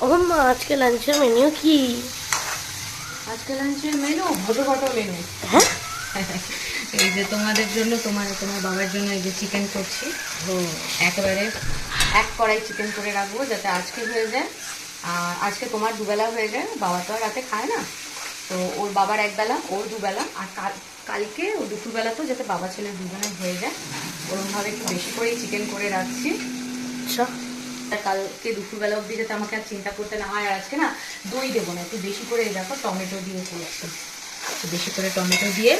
ও আজকে লাঞ্চের মেনু কি? আজকে লাঞ্চের মেনু ভটো ভটো মেনু হ্যাঁ? এই যে তোমাদের জন্য তোমার তোমার বাবার জন্য এই যে চিকেন করছি। একেবারে এক কড়াই চিকেন করে রাখব যাতে আজকে হয়ে যায়। আর আজকে তোমার দুবেলা হয়ে যায় বাবা তো আর রাতে খায় না। তো ওর বাবার একবেলা ওর দুবেলা। আর কাল কালকে ও দুপুরবেলা তো যাতে বাবা ছেলে দুজনে হয়ে যায়। ওরকমভাবে একটু বেশি করেই চিকেন করে রাখছি। আচ্ছা। কালকে দুপুরবেলা অবধি যাতে আমাকে আর চিন্তা করতে না হয়। আজকে না দই দেবো না, একটু বেশি করে দেখো টমেটো দিয়ে করছি বেশি করে টমেটো দিয়ে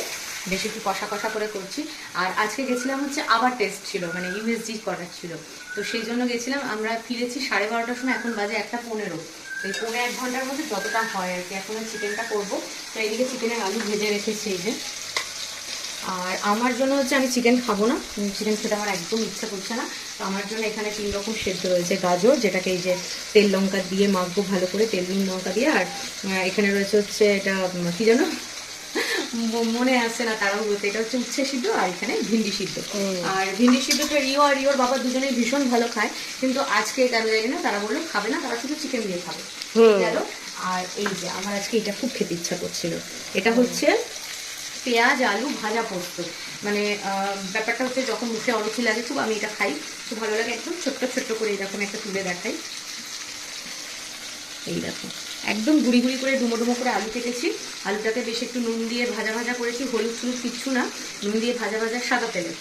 বেশি একটু কষা কষা করে করছি। আর আজকে গেছিলাম হচ্ছে আবার টেস্ট ছিল মানে ইউএসজি করার ছিল। তো সেই জন্য গেছিলাম, আমরা ফিরেছি সাড়ে বারোটার সময়, এখন বাজে একটা পনেরো। এই পনেরো এক ঘণ্টার মধ্যে যতটা হয় আর কি, এখন চিকেনটা করব। তো এইদিকে চিকেনের আলু ভেজে রেখেছি এই যে। আর আমার জন্য হচ্ছে আমি চিকেন খাব না। চিকেন খেতে আমার একদম ইচ্ছা করছে না। তো আমার জন্য এখানে তিন রকম সেদ্ধ রয়েছে। গাজর যেটাকে এই যে তেল লঙ্কা দিয়ে মাখবো ভালো করে তেল নুন লঙ্কা দিয়ে। আর এখানে রয়েছে হচ্ছে এটা কি জানো মনে আসছে না তারাও বলতে। এটা হচ্ছে উচ্ছে সিদ্ধ আর এখানে ভিন্ডি সিদ্ধ। আর ভিন্ডি সিদ্ধটা রিও আর রিওর বাবা দুজনেই ভীষণ ভালো খায়। কিন্তু আজকে কেন জানি না তারা বলল খাবে না তারা শুধু চিকেন দিয়ে খাবে। গেল। আর এই যে আমার আজকে এটা খুব খেতে ইচ্ছা করছিল। এটা হচ্ছে পেঁয়াজ, আলু ভাজা পোস্ত। মানে ব্যাপারটা হচ্ছে যখন মুখে অরুচি লাগে, খুব আমি এটা খাই। খুব ভালো লাগে একদম ছোট্ট ছোট্ট করে এরকম একটা তুলে দেখাই। এই দেখো। একদম গুড়ি গুড়ি করে ডুমো ডুমো করে আলু কেটেছি। আলুটাকে বেশ একটু নুন দিয়ে ভাজা ভাজা করেছি। হলুদ হলুদ কিচ্ছু না। নুন দিয়ে ভাজা ভাজা সাদা তেলে।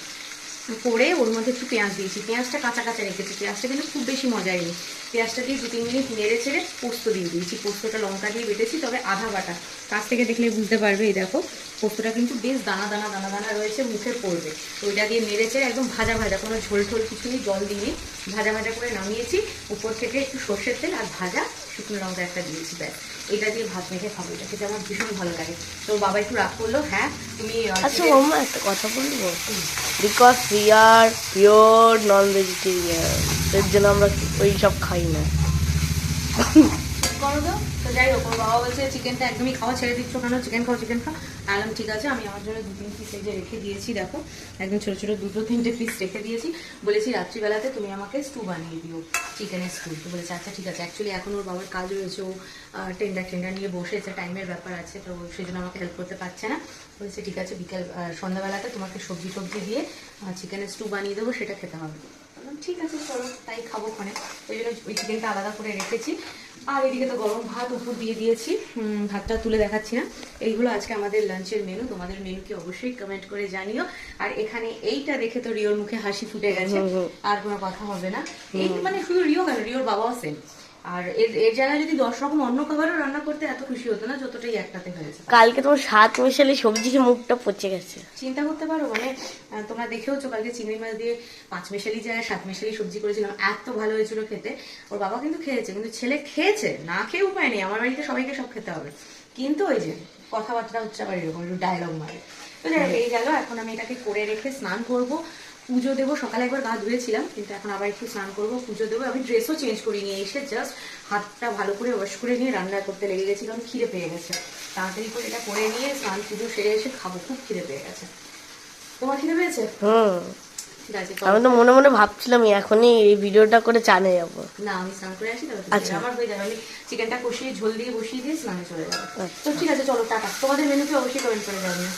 করে ওর মধ্যে একটু পেঁয়াজ দিয়েছি। পেঁয়াজটা কাঁচা কাঁচা রেখেছি। পেঁয়াজটা কিন্তু খুব বেশি মজাই নেই। পেঁয়াজটা দিয়ে দু তিন মিনিট নেড়ে ছেড়ে পোস্ত দিয়ে দিয়েছি। পোস্তটা লঙ্কা দিয়ে বেটেছি তবে আধা বাটা। কাছ থেকে দেখলে বুঝতে পারবে এই দেখো পোস্তটা কিন্তু বেশ দানা দানা দানা দানা রয়েছে মুখে পড়বে। তো ওইটা দিয়ে নেড়ে চেড়ে একদম ভাজা ভাজা কোনো ঝোল ঠোল কিছু নেই জল দিয়ে ভাজা ভাজা করে নামিয়েছি। উপর থেকে একটু সর্ষের তেল আর ভাজা শুকনো লঙ্কা একটা দিয়েছি ব্যাস। এটা দিয়ে ভাত মেখে খাব। এটা খেতে আমার ভীষণ ভালো লাগে। তো বাবা একটু রাগ করল হ্যাঁ তুমি আচ্ছা একটা কথা বলব? Because we are pure non vegetarian এর জন্য আমরা ওই সব খাই না। করো তো? তো যাই হোক, ওর বাবা বলছে চিকেনটা একদমই খাওয়া ছেড়ে দিচ্ছ কেন? চিকেন খাও চিকেন খাও। আলাম ঠিক আছে, আমি আমার জন্য দু তিন পিস এই যে রেখে দিয়েছি, দেখো। একদম ছোটো ছোটো দুটো, তিনটে পিস রেখে দিয়েছি। বলেছি, রাত্রিবেলাতে তুমি আমাকে স্টু বানিয়ে দিও চিকেনের স্টু তো বলেছে আচ্ছা ঠিক আছে। অ্যাকচুয়ালি এখন ওর বাবার কাজ রয়েছে, ও টেন্ডার টেন্ডার নিয়ে বসেছে টাইমের ব্যাপার আছে, তো সেই জন্য আমাকে হেল্প করতে পারছে না। বলেছে, ঠিক আছে, বিকেল সন্ধ্যাবেলাতে তোমাকে সবজি টবজি দিয়ে চিকেনের স্টু বানিয়ে দেবো, সেটা খেতে হবে। ঠিক আছে, চলো, তাই খাব ওখানে। ওই জন্য ওই চিকেনটা আলাদা করে রেখেছি। আর এদিকে তো গরম ভাত উপর দিয়ে দিয়েছি। ভাতটা তুলে দেখাচ্ছি না। এইগুলো আজকে আমাদের লাঞ্চের মেনু তোমাদের মেনুকে অবশ্যই কমেন্ট করে জানিও। আর এখানে এইটা দেখে তো রিওর মুখে হাসি ফুটে গেছে। আর কোনো কথা হবে না। এই মানে শুধু রিও কেন? রিওর বাবাও সেম আর এর এর জায়গায় যদি দশ রকম অন্য খাবারও রান্না করতে এত খুশি হতো না যতটাই একটাতে হয়েছে। কালকে তোমার সাত মিশালি সবজিকে মুখটা পচে গেছে। চিন্তা করতে পারো মানে তোমরা দেখেওছো কালকে চিংড়ি মাছ দিয়ে পাঁচ মেশালি যায় সাত মেশালি সবজি করেছিলাম এত ভালো হয়েছিল খেতে। ওর বাবা কিন্তু খেয়েছে কিন্তু ছেলে খেয়েছে না খেয়ে উপায় নেই আমার বাড়িতে সবাইকে সব খেতে হবে। কিন্তু ওই যে কথাবার্তা হচ্ছে আবার এরকম একটু ডায়লগ মারে। তো এই গেল এখন আমি এটাকে করে রেখে স্নান করব। পুজো দেবো সকালে একবার গা ধুয়েছিলাম কিন্তু এখন আবার একটু স্নান করব পুজো দেবো। আমি ড্রেসও চেঞ্জ করে নিয়ে এসে জাস্ট হাতটা ভালো করে ওয়াশ করে নিয়ে রান্না করতে লেগে গেছি কারণ খিদে পেয়ে গেছে। তাড়াতাড়ি করে এটা করে নিয়ে স্নান পুজো সেরে এসে খাব খুব খিদে পেয়ে গেছে। তোমার খিদে পেয়েছে? হুম। আমি তো মনে মনে ভাবছিলাম এখনই এই ভিডিওটা করে চানে যাব। না আমি স্নান করে আসি আচ্ছা। আমার হয়ে যাবে। আমি চিকেনটা কষিয়ে ঝোল দিয়ে বসিয়ে দিয়ে স্নানে চলে যাব। তো ঠিক আছে চলো টাটা। তোমাদের মেনুকে অবশ্যই কমেন্ট করে জানিও।